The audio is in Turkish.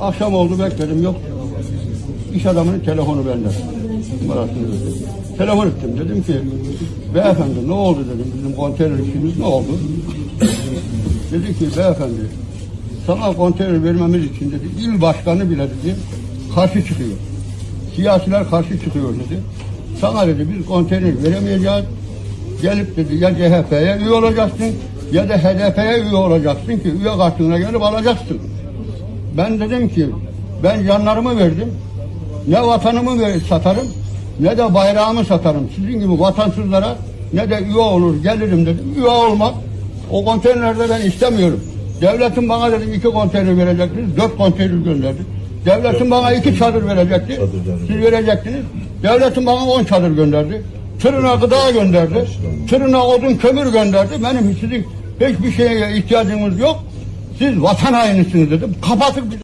Akşam oldu bekledim yok. İş adamının telefonu bende. Numarasını verdi. Telefon ettim dedim ki beyefendi ne oldu dedim bizim konteyner işimiz ne oldu? dedi ki beyefendi sana konteyner vermemiz için dedi il başkanı bile dedi karşı çıkıyor. Siyasiler karşı çıkıyor dedi. Sana dedi biz konteyner veremeyeceğiz. Gelip dedi ya CHP'ye üye olacaksın ya da HDP'ye üye olacaksın ki üye kartına gelip alacaksın. Ben dedim ki ben canlarımı verdim. Ne vatanımı ver, satarım ne de bayrağımı satarım. Sizin gibi vatansızlara ne de üye olur gelirim dedim. Üye olmak o konteynerde ben istemiyorum. Devletin bana dedim iki konteyner verecektiniz. Dört konteyner gönderdi. Devletin bana iki çadır verecekti. Siz verecektiniz. Devletin bana on çadır gönderdi. Tırına gıda gönderdi. Tırına odun kömür gönderdi. Benim sizin hiçbir şeye ihtiyacınız yok. Siz vatan hainisiniz dedim. Kapatıp